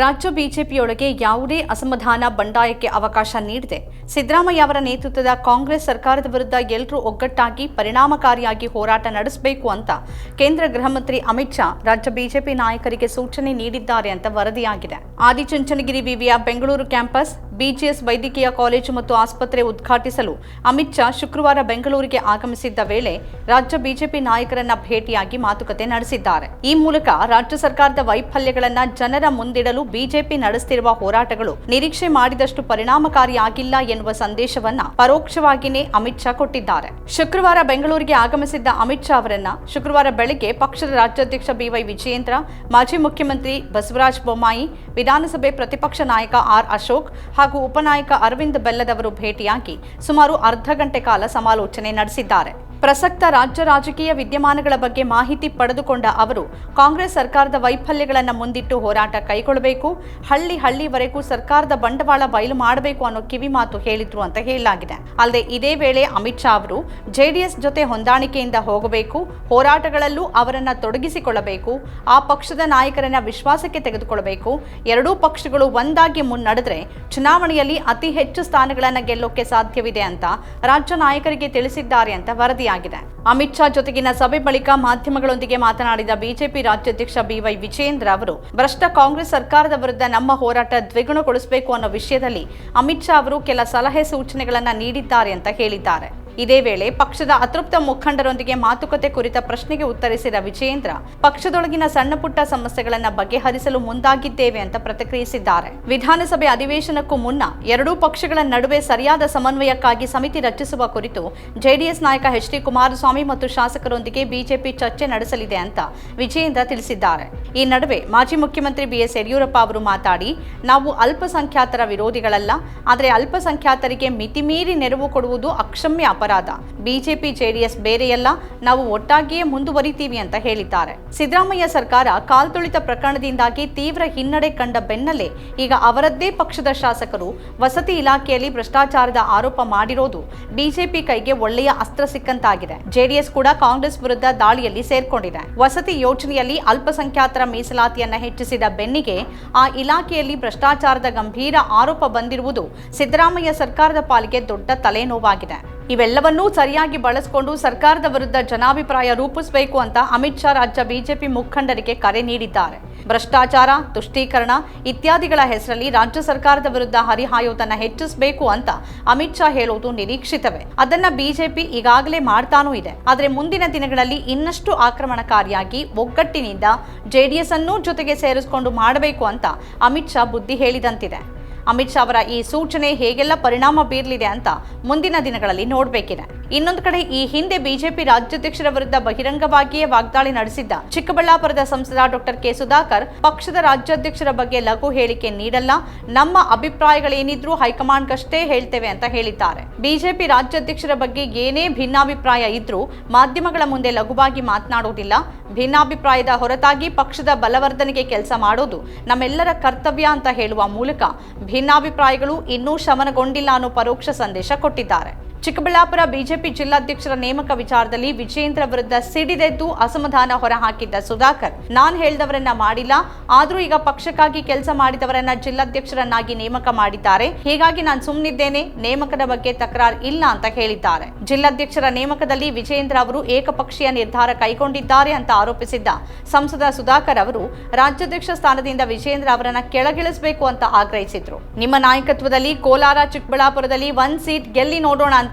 ರಾಜ್ಯ ಬಿಜೆಪಿಯೊಳಗೆ ಯಾವುದೇ ಅಸಮಾಧಾನ ಬಂಡಾಯಕ್ಕೆ ಅವಕಾಶ ನೀಡದೆ. ಸಿದ್ದರಾಮಯ್ಯ ಅವರ ನೇತೃತ್ವದ ಕಾಂಗ್ರೆಸ್ ಸರ್ಕಾರದ ವಿರುದ್ಧ ಎಲ್ಲರೂ ಒಗ್ಗಟ್ಟಾಗಿ ಪರಿಣಾಮಕಾರಿಯಾಗಿ ಹೋರಾಟ ನಡೆಸಬೇಕು ಅಂತ ಕೇಂದ್ರ ಗೃಹ ಮಂತ್ರಿ ಅಮಿತ್ ಶಾ ರಾಜ್ಯ ಬಿಜೆಪಿ ನಾಯಕರಿಗೆ ಸೂಚನೆ ನೀಡಿದ್ದಾರೆ ಅಂತ ವರದಿಯಾಗಿದೆ. ಆದಿಚುಂಚನಗಿರಿ ವಿವಿಯ ಬೆಂಗಳೂರು ಕ್ಯಾಂಪಸ್ ಬಿಜಿಎಸ್ ವೈದ್ಯಕೀಯ ಕಾಲೇಜು ಮತ್ತು ಆಸ್ಪತ್ರೆ ಉದ್ಘಾಟಿಸಲು ಅಮಿತ್ ಶಾ ಶುಕ್ರವಾರ ಬೆಂಗಳೂರಿಗೆ ಆಗಮಿಸಿದ್ದ ವೇಳೆ ರಾಜ್ಯ ಬಿಜೆಪಿ ನಾಯಕರನ್ನ ಭೇಟಿಯಾಗಿ ಮಾತುಕತೆ ನಡೆಸಿದ್ದಾರೆ. ಈ ಮೂಲಕ ರಾಜ್ಯ ಸರ್ಕಾರದ ವೈಫಲ್ಯಗಳನ್ನ ಜನರ ಮುಂದಿಡಲು ಬಿಜೆಪಿ ನಡೆಸುತ್ತಿರುವ ಹೋರಾಟಗಳು ನಿರೀಕ್ಷೆ ಮಾಡಿದಷ್ಟು ಪರಿಣಾಮಕಾರಿಯಾಗಿಲ್ಲ ಎನ್ನುವ ಸಂದೇಶವನ್ನ ಪರೋಕ್ಷವಾಗಿಯೇ ಅಮಿತ್ ಶಾ ಕೊಟ್ಟಿದ್ದಾರೆ. ಶುಕ್ರವಾರ ಬೆಂಗಳೂರಿಗೆ ಆಗಮಿಸಿದ್ದ ಅಮಿತ್ ಶಾ ಅವರನ್ನ ಶುಕ್ರವಾರ ಬೆಳಗ್ಗೆ ಪಕ್ಷದ ರಾಜ್ಯಾಧ್ಯಕ್ಷ ಬಿವೈ ವಿಜಯೇಂದ್ರ, ಮಾಜಿ ಮುಖ್ಯಮಂತ್ರಿ ಬಸವರಾಜ ಬೊಮ್ಮಾಯಿ, ವಿಧಾನಸಭೆ ಪ್ರತಿಪಕ್ಷ ನಾಯಕ ಆರ್ ಅಶೋಕ್ ಹಾಗೂ ಉಪನಾಯಕ ಅರವಿಂದ್ ಬೆಲ್ಲದವರು ಭೇಟಿಯಾಗಿ ಸುಮಾರು ಅರ್ಧ ಗಂಟೆ ಕಾಲ ಸಮಾಲೋಚನೆ ನಡೆಸಿದ್ದಾರೆ. ಪ್ರಸಕ್ತ ರಾಜ್ಯ ರಾಜಕೀಯ ವಿದ್ಯಮಾನಗಳ ಬಗ್ಗೆ ಮಾಹಿತಿ ಪಡೆದುಕೊಂಡ ಅವರು, ಕಾಂಗ್ರೆಸ್ ಸರ್ಕಾರದ ವೈಫಲ್ಯಗಳನ್ನು ಮುಂದಿಟ್ಟು ಹೋರಾಟ ಕೈಗೊಳ್ಳಬೇಕು, ಹಳ್ಳಿ ಹಳ್ಳಿವರೆಗೂ ಸರ್ಕಾರದ ಬಂಡವಾಳ ಬಯಲು ಮಾಡಬೇಕು ಅನ್ನೋ ಕಿವಿಮಾತು ಹೇಳಿದ್ರು ಅಂತ ಹೇಳಲಾಗಿದೆ. ಅಲ್ಲದೆ ಇದೇ ವೇಳೆ ಅಮಿತ್ ಶಾ ಅವರು ಜೆಡಿಎಸ್ ಜೊತೆ ಹೊಂದಾಣಿಕೆಯಿಂದ ಹೋಗಬೇಕು, ಹೋರಾಟಗಳಲ್ಲೂ ಅವರನ್ನು ತೊಡಗಿಸಿಕೊಳ್ಳಬೇಕು, ಆ ಪಕ್ಷದ ನಾಯಕರನ್ನ ವಿಶ್ವಾಸಕ್ಕೆ ತೆಗೆದುಕೊಳ್ಳಬೇಕು, ಎರಡೂ ಪಕ್ಷಗಳು ಒಂದಾಗಿ ಮುನ್ನಡೆದ್ರೆ ಚುನಾವಣೆಯಲ್ಲಿ ಅತಿ ಹೆಚ್ಚು ಸ್ಥಾನಗಳನ್ನು ಗೆಲ್ಲೋಕೆ ಸಾಧ್ಯವಿದೆ ಅಂತ ರಾಜ್ಯ ನಾಯಕರಿಗೆ ತಿಳಿಸಿದ್ದಾರೆ ಅಂತ ವರದಿಯಾಗಿದೆ ಅಮಿತ್ ಶಾ ಜೊತೆಗಿನ ಸಭೆ ಬಳಿಕ ಮಾಧ್ಯಮಗಳೊಂದಿಗೆ ಮಾತನಾಡಿದ ಬಿಜೆಪಿ ರಾಜ್ಯಾಧ್ಯಕ್ಷ ಬಿವೈ ವಿಜೇಂದ್ರ ಅವರು, ಭ್ರಷ್ಟ ಕಾಂಗ್ರೆಸ್ ಸರ್ಕಾರದ ವಿರುದ್ಧ ನಮ್ಮ ಹೋರಾಟ ದ್ವಿಗುಣಗೊಳಿಸಬೇಕು ಅನ್ನೋ ವಿಷಯದಲ್ಲಿ ಅಮಿತ್ ಶಾ ಅವರು ಕೆಲ ಸಲಹೆ ಸೂಚನೆಗಳನ್ನು ನೀಡಿದ್ದಾರೆ ಅಂತ ಹೇಳಿದ್ದಾರೆ. ಇದೇ ವೇಳೆ ಪಕ್ಷದ ಅತೃಪ್ತ ಮುಖಂಡರೊಂದಿಗೆ ಮಾತುಕತೆ ಕುರಿತ ಪ್ರಶ್ನೆಗೆ ಉತ್ತರಿಸಿದ ವಿಜಯೇಂದ್ರ, ಪಕ್ಷದೊಳಗಿನ ಸಣ್ಣ ಪುಟ್ಟ ಸಮಸ್ಯೆಗಳನ್ನು ಬಗೆಹರಿಸಲು ಮುಂದಾಗಿದ್ದೇವೆ ಅಂತ ಪ್ರತಿಕ್ರಿಯಿಸಿದ್ದಾರೆ. ವಿಧಾನಸಭೆ ಅಧಿವೇಶನಕ್ಕೂ ಮುನ್ನ ಎರಡೂ ಪಕ್ಷಗಳ ನಡುವೆ ಸರಿಯಾದ ಸಮನ್ವಯಕ್ಕಾಗಿ ಸಮಿತಿ ರಚಿಸುವ ಕುರಿತು ಜೆಡಿಎಸ್ ನಾಯಕ ಎಚ್ ಡಿ ಕುಮಾರಸ್ವಾಮಿ ಮತ್ತು ಶಾಸಕರೊಂದಿಗೆ ಬಿಜೆಪಿ ಚರ್ಚೆ ನಡೆಸಲಿದೆ ಅಂತ ವಿಜಯೇಂದ್ರ ತಿಳಿಸಿದ್ದಾರೆ. ಈ ನಡುವೆ ಮಾಜಿ ಮುಖ್ಯಮಂತ್ರಿ ಬಿಎಸ್ ಯಡಿಯೂರಪ್ಪ ಅವರು ಮಾತಾಡಿ, ನಾವು ಅಲ್ಪಸಂಖ್ಯಾತರ ವಿರೋಧಿಗಳಲ್ಲ, ಆದರೆ ಅಲ್ಪಸಂಖ್ಯಾತರಿಗೆ ಮಿತಿಮೀರಿ ನೆರವು ಕೊಡುವುದು ಅಕ್ಷಮ್ಯ ಅಪರಾಧ. ಬಿಜೆಪಿ, ಜೆಡಿಎಸ್ ಬೇರೆಯಲ್ಲ, ನಾವು ಒಟ್ಟಾಗಿಯೇ ಮುಂದುವರಿತೀವಿ ಅಂತ ಹೇಳಿದ್ದಾರೆ. ಸಿದ್ದರಾಮಯ್ಯ ಸರ್ಕಾರ ಕಾಲ್ತುಳಿತ ಪ್ರಕರಣದಿಂದಾಗಿ ತೀವ್ರ ಹಿನ್ನಡೆ ಕಂಡ ಬೆನ್ನಲ್ಲೇ ಈಗ ಅವರದ್ದೇ ಪಕ್ಷದ ಶಾಸಕರು ವಸತಿ ಇಲಾಖೆಯಲ್ಲಿ ಭ್ರಷ್ಟಾಚಾರದ ಆರೋಪ ಮಾಡಿರೋದು ಬಿಜೆಪಿ ಕೈಗೆ ಒಳ್ಳೆಯ ಅಸ್ತ್ರ ಸಿಕ್ಕಂತಾಗಿದೆ. ಜೆಡಿಎಸ್ ಕೂಡ ಕಾಂಗ್ರೆಸ್ ವಿರುದ್ಧ ದಾಳಿಯಲ್ಲಿ ಸೇರ್ಕೊಂಡಿದೆ. ವಸತಿ ಯೋಜನೆಯಲ್ಲಿ ಅಲ್ಪಸಂಖ್ಯಾತರ ಮೀಸಲಾತಿಯನ್ನ ಹೆಚ್ಚಿಸಿದ ಬೆನ್ನಿಗೆ ಆ ಇಲಾಖೆಯಲ್ಲಿ ಭ್ರಷ್ಟಾಚಾರದ ಗಂಭೀರ ಆರೋಪ ಬಂದಿರುವುದು ಸಿದ್ದರಾಮಯ್ಯ ಸರ್ಕಾರದ ಪಾಲಿಗೆ ದೊಡ್ಡ ತಲೆನೋವಾಗಿದೆ. ಇವೆಲ್ಲವನ್ನೂ ಸರಿಯಾಗಿ ಬಳಸಿಕೊಂಡು ಸರ್ಕಾರದ ವಿರುದ್ಧ ಜನಾಭಿಪ್ರಾಯ ರೂಪಿಸಬೇಕು ಅಂತ ಅಮಿತ್ ಶಾ ರಾಜ್ಯ ಬಿಜೆಪಿ ಮುಖಂಡರಿಗೆ ಕರೆ ನೀಡಿದ್ದಾರೆ. ಭ್ರಷ್ಟಾಚಾರ, ತುಷ್ಟೀಕರಣ ಇತ್ಯಾದಿಗಳ ಹೆಸರಲ್ಲಿ ರಾಜ್ಯ ಸರ್ಕಾರದ ವಿರುದ್ಧ ಹರಿಹಾಯೋದನ್ನ ಹೆಚ್ಚಿಸಬೇಕು ಅಂತ ಅಮಿತ್ ಶಾ ಹೇಳುವುದು ನಿರೀಕ್ಷಿತವೇ. ಅದನ್ನ ಬಿಜೆಪಿ ಈಗಾಗಲೇ ಮಾಡ್ತಾನೂ ಇದೆ. ಆದರೆ ಮುಂದಿನ ದಿನಗಳಲ್ಲಿ ಇನ್ನಷ್ಟು ಆಕ್ರಮಣಕಾರಿಯಾಗಿ ಒಗ್ಗಟ್ಟಿನಿಂದ ಜೆಡಿಎಸ್ ಅನ್ನೂ ಜೊತೆಗೆ ಸೇರಿಸಿಕೊಂಡು ಮಾಡಬೇಕು ಅಂತ ಅಮಿತ್ ಶಾ ಬುದ್ಧಿ ಹೇಳಿದಂತಿದೆ. ಅಮಿತ್ ಶಾ ಅವರ ಈ ಸೂಚನೆ ಹೇಗೆಲ್ಲ ಪರಿಣಾಮ ಬೀರಲಿದೆ ಅಂತ ಮುಂದಿನ ದಿನಗಳಲ್ಲಿ ನೋಡಬೇಕಿದೆ. ಇನ್ನೊಂದು ಕಡೆ ಈ ಹಿಂದೆ ಬಿಜೆಪಿ ರಾಜ್ಯಾಧ್ಯಕ್ಷರ ವಿರುದ್ಧ ಬಹಿರಂಗವಾಗಿಯೇ ವಾಗ್ದಾಳಿ ನಡೆಸಿದ್ದ ಚಿಕ್ಕಬಳ್ಳಾಪುರದ ಸಂಸದ ಡಾಕ್ಟರ್ ಕೆ ಸುಧಾಕರ್ ಪಕ್ಷದ ರಾಜ್ಯಾಧ್ಯಕ್ಷರ ಬಗ್ಗೆ ಲಘು ಹೇಳಿಕೆ ನೀಡಲ್ಲ. ನಮ್ಮ ಅಭಿಪ್ರಾಯಗಳೇನಿದ್ರೂ ಹೈಕಮಾಂಡ್ಗಷ್ಟೇ ಹೇಳ್ತೇವೆ ಅಂತ ಹೇಳಿದ್ದಾರೆ. ಬಿಜೆಪಿ ರಾಜ್ಯಾಧ್ಯಕ್ಷರ ಬಗ್ಗೆ ಏನೇ ಭಿನ್ನಾಭಿಪ್ರಾಯ ಇದ್ರೂ ಮಾಧ್ಯಮಗಳ ಮುಂದೆ ಲಘುವಾಗಿ ಮಾತನಾಡುವುದಿಲ್ಲ. ಭಿನ್ನಾಭಿಪ್ರಾಯದ ಹೊರತಾಗಿ ಪಕ್ಷದ ಬಲವರ್ಧನೆಗೆ ಕೆಲಸ ಮಾಡೋದು ನಮ್ಮೆಲ್ಲರ ಕರ್ತವ್ಯ ಅಂತ ಹೇಳುವ ಮೂಲಕ ಭಿನ್ನಾಭಿಪ್ರಾಯಗಳು ಇನ್ನೂ ಶಮನಗೊಂಡಿಲ್ಲ ಅನ್ನೋ ಪರೋಕ್ಷ ಸಂದೇಶ ಕೊಟ್ಟಿದ್ದಾರೆ. ಚಿಕ್ಕಬಳ್ಳಾಪುರ ಬಿಜೆಪಿ ಜಿಲ್ಲಾಧ್ಯಕ್ಷರ ನೇಮಕ ವಿಚಾರದಲ್ಲಿ ವಿಜಯೇಂದ್ರ ವಿರುದ್ಧ ಸಿಡಿದೆದ್ದು ಅಸಮಾಧಾನ ಹೊರಹಾಕಿದ್ದ ಸುಧಾಕರ್. ನಾನ್ ಹೇಳ್ದವರನ್ನ ಮಾಡಿಲ್ಲ, ಆದ್ರೂ ಈಗ ಪಕ್ಷಕ್ಕಾಗಿ ಕೆಲಸ ಮಾಡಿದವರನ್ನ ಜಿಲ್ಲಾಧ್ಯಕ್ಷರನ್ನಾಗಿ ನೇಮಕ ಮಾಡಿದ್ದಾರೆ. ಹೀಗಾಗಿ ನಾನು ಸುಮ್ಮನಿದ್ದೇನೆ ನೇಮಕದ ಬಗ್ಗೆ ತಕರಾರು ಇಲ್ಲ ಅಂತ ಹೇಳಿದ್ದಾರೆ. ಜಿಲ್ಲಾಧ್ಯಕ್ಷರ ನೇಮಕದಲ್ಲಿ ವಿಜಯೇಂದ್ರ ಅವರು ಏಕಪಕ್ಷೀಯ ನಿರ್ಧಾರ ಕೈಗೊಂಡಿದ್ದಾರೆ ಅಂತ ಆರೋಪಿಸಿದ್ದ ಸಂಸದ ಸುಧಾಕರ್ ಅವರು ರಾಜ್ಯಾಧ್ಯಕ್ಷ ಸ್ಥಾನದಿಂದ ವಿಜಯೇಂದ್ರ ಅವರನ್ನ ಕೆಳಗಿಳಿಸಬೇಕು ಅಂತ ಆಗ್ರಹಿಸಿದ್ರು. ನಿಮ್ಮ ನಾಯಕತ್ವದಲ್ಲಿ ಕೋಲಾರ ಚಿಕ್ಕಬಳ್ಳಾಪುರದಲ್ಲಿ ಒಂದ್ ಸೀಟ್ ಗೆಲ್ಲಿ ನೋಡೋಣ ಅಂತ